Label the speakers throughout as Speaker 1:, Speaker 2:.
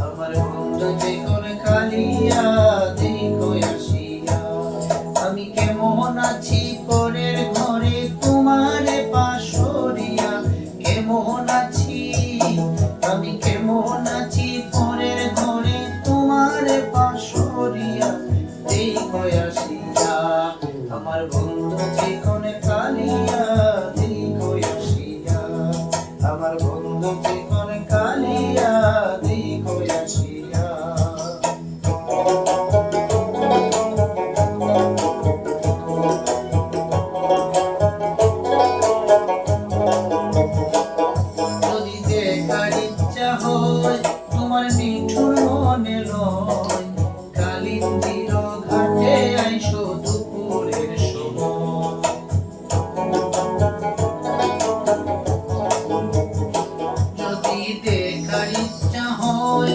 Speaker 1: আমার বন্ধু যে কোন আমি কেমন আছি পরের ঘরে তোমারে পাশরিয়া কেমন আছি? আমি কেমন আছি পরের ঘরে তোমারে পাশরিয়া দেখো আসিয়া, আমার বন্ধু যে তোমার মিঠুর মনে লয় কালিন্দির ঘাটে আইসো দুপুরের সময়। যদি দেখার ইচ্ছা হয়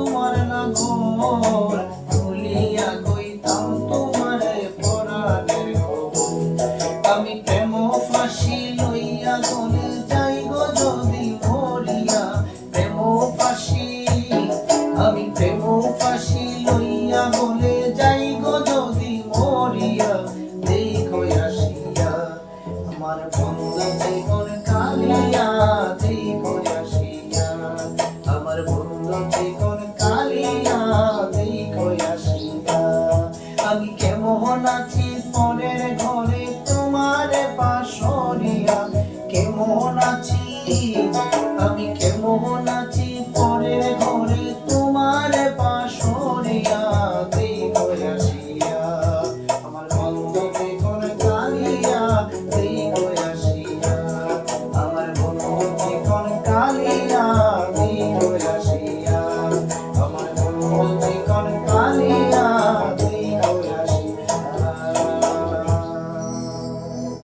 Speaker 1: তোমার লাগর ভুলিয়া কইতাম তোমার পরাণের আমি প্রেম ফাঁসি লইয়া গলে আমি কেমন আছি পরের ঘরে? তোমার পাশরিয়া কেমন আছি?